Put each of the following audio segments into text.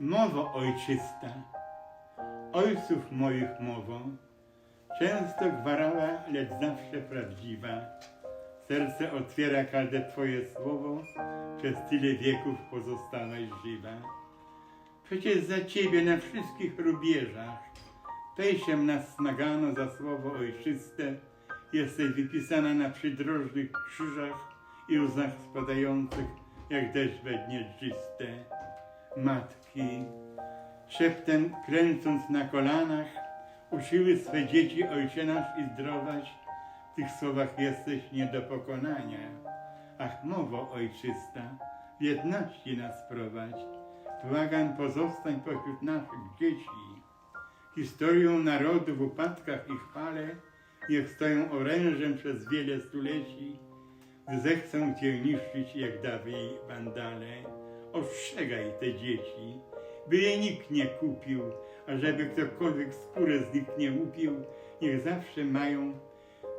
Mowo ojczysta, ojców moich mową, często gwarała, lecz zawsze prawdziwa. Serce otwiera każde Twoje słowo, przez tyle wieków pozostałeś żywa. Przecież za Ciebie na wszystkich rubieżach, pejsiem nas smagano za słowo ojczyste, jesteś wypisana na przydrożnych krzyżach i łzach spadających, jak deszcz we dnie czyste. Matki, szeptem kręcąc na kolanach, uczyły swe dzieci Ojcze nasz i zdrowaś, w tych słowach jesteś nie do pokonania. Ach, mowo ojczysta, w jedności nas prowadź, błagam pozostań pośród naszych dzieci. Historią narodu w upadkach i chwale, niech stoją orężem przez wiele stuleci, zechcą Cię niszczyć jak dawniej wandale. Ostrzegaj te dzieci, by je nikt nie kupił, a żeby ktokolwiek skórę z nich nie łupił, niech zawsze mają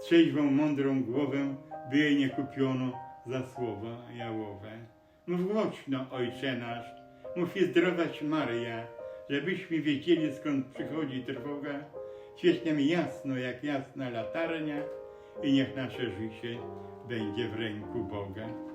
trzeźwą, mądrą głowę, by jej nie kupiono za słowa jałowe. Mów głośno, Ojcze nasz, mów i zdrować Maryja, żebyśmy wiedzieli skąd przychodzi trwoga, świeć nam jasno jak jasna latarnia i niech nasze życie będzie w ręku Boga.